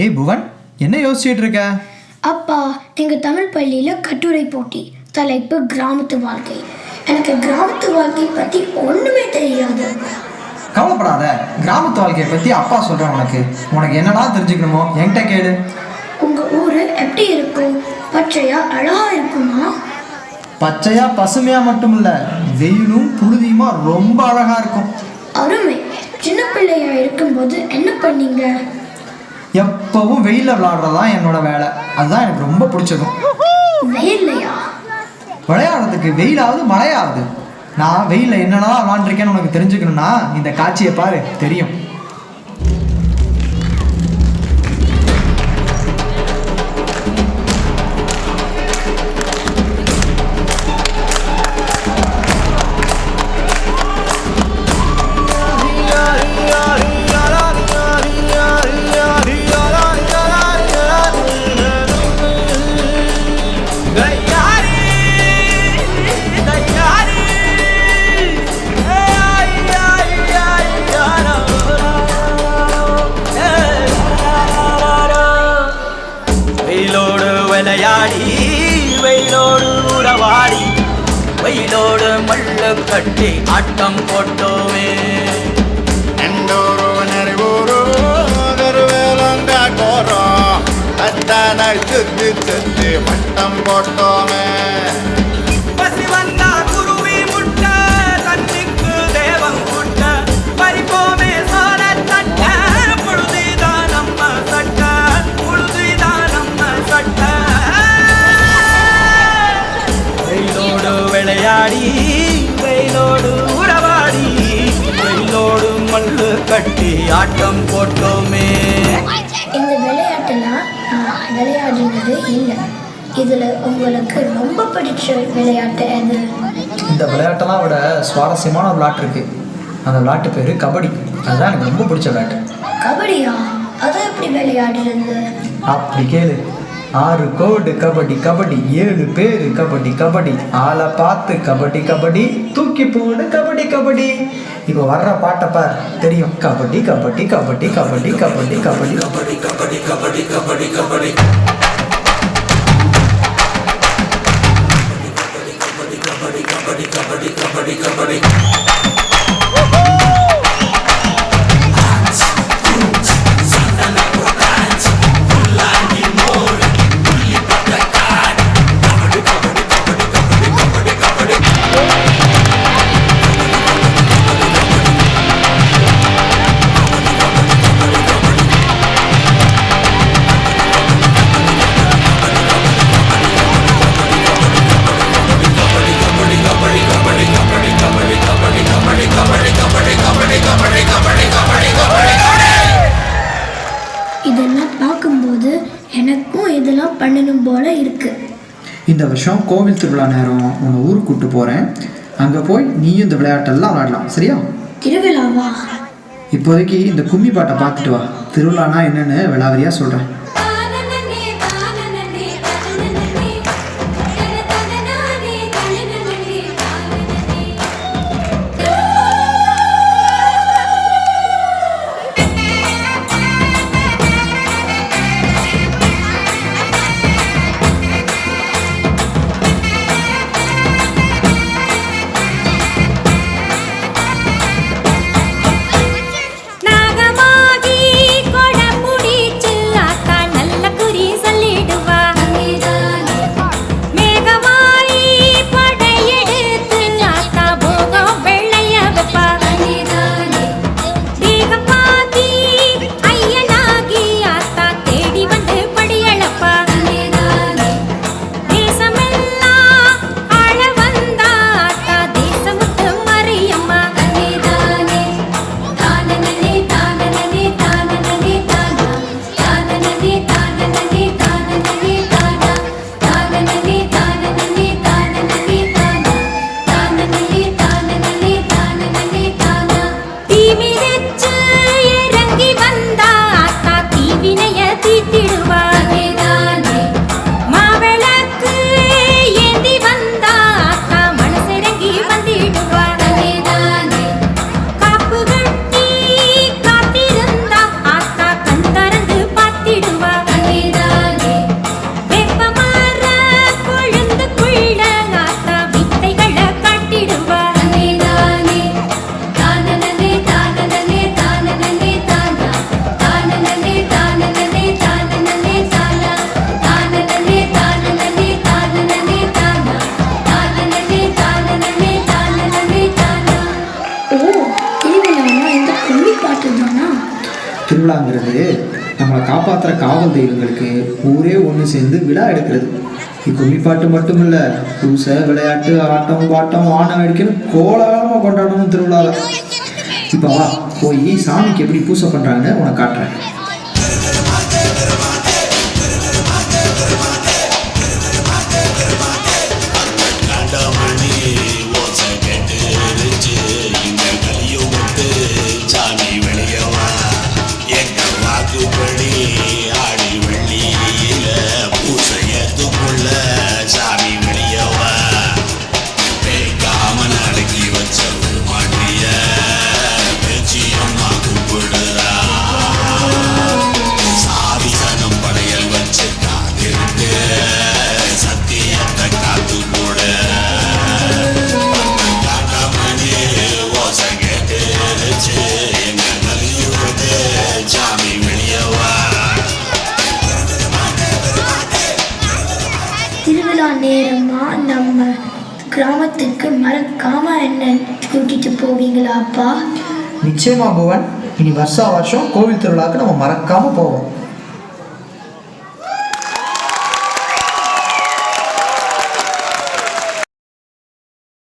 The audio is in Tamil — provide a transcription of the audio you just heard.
ஏய் புவன் என்ன யோசிச்சுட்டு இருக்க? அப்பா எங்கள் தமிழ் பள்ளியில் கட்டுரை போட்டி தலைப்பு கிராமத்து வாழ்க்கை. எனக்கு கிராமத்து வாழ்க்கை பற்றி ஒன்றுமே தெரியாது. கவலைப்படாத கிராமத்து வாழ்க்கையை பற்றி அப்பா சொல்கிறேன் உனக்கு. உனக்கு என்னடா தெரிஞ்சுக்கணுமோ என்கிட்ட கேளு. உங்கள் ஊர் எப்படி இருக்கும்? பச்சையா அழகா இருக்குமா? பச்சையா பசுமையா மட்டும் இல்ல வெயிலும் புழுதியுமா ரொம்ப அழகா இருக்கும். அருமை. சின்ன பிள்ளையா இருக்கும்போது என்ன பண்ணீங்க? எப்பவும் வெயில்ல விளையாடுறதுதான் என்னோட வேலை. அதுதான் எனக்கு ரொம்ப பிடிச்சதும். விளையாடுறதுக்கு வெயிலாவது மழையாவது. நான் வெயில்ல என்னென்ன விளாண்டுருக்கேன்னு உனக்கு தெரிஞ்சுக்கணும்னா இந்த காட்சியை பாரு தெரியும். விளையாடி வெயிலோடு உறவாடி வெயிலோடு மல்லு கட்டி ஆட்டம் போட்டோமே. சுத்தி சுத்தி வட்டம் போட்டோம். கட்டி ஆட்டம் போட்டோமே. இந்த விளையாட்டுலாம் நான் விளையாடினது இல்லை. இதில் உங்களுக்கு ரொம்ப பிடிச்ச விளையாட்டு எது? இந்த விளையாட்டெல்லாம் விட சுவாரஸ்யமான ஒரு விளையாட்டு இருக்கு. அந்த விளையாட்டு பேரு கபடி. அதுதான் எனக்கு ரொம்ப பிடிச்ச விளையாட்டு. கபடியா? அதை எப்படி விளையாடுறது? அப்படி கேளு. ஆறு கோடு கபடி கபடி ஏழு பேர் கபடி கபடி. ஆளை பார்த்து கபடி கபடி. தூக்கி போடு கபடி கபடி. இப்போ வர்ற பாட்டை பார். தெரியும். கபடி கபடி கபடி கபடி கபடி கபடி. கபடி கபடி கபடி கபடி கபடி கபடி கபடி கபடி பண்ணணும் போல இருக்கு. இந்த வருஷம் கோவில் திருவிழா நேரம் உன்னை ஊருக்கு கூப்பிட்டு போகிறேன் அங்கே போய் நீயும் இந்த விளையாட்டெல்லாம் விளையாடலாம். சரியா? திருவிழாவா? இப்போதைக்கு இந்த கும்மி பாட்டை பார்த்துட்டு வா. திருவிழானா என்னன்னு விளாவரியாக சொல்கிறேன் விழாங்கிறது நம்மளை காப்பாற்றுற காவல் தெய்வங்களுக்கு ஊரே ஒன்று சேர்ந்து விழா எடுக்கிறது. கும்மிப்பாட்டு மட்டும் இல்லை பூசை விளையாட்டு ஆட்டம் பாட்டம் வானம் வெடிக்கணும் கோலாகலமாக கொண்டாடணும் திருவிழாவில் இப்போ வா போய் சாமிக்கு எப்படி பூசை பண்ணுறாங்கன்னு உனக்கு காட்டுறேன். கிராமத்துக்கு மறக்காம என்ன கூட்டிட்டு போவீங்களா அப்பா? நிச்சயமா புவன் இனி வருஷா வருஷம் கோவில் திருவிழாக்கு நம்ம மறக்காம போவோம்.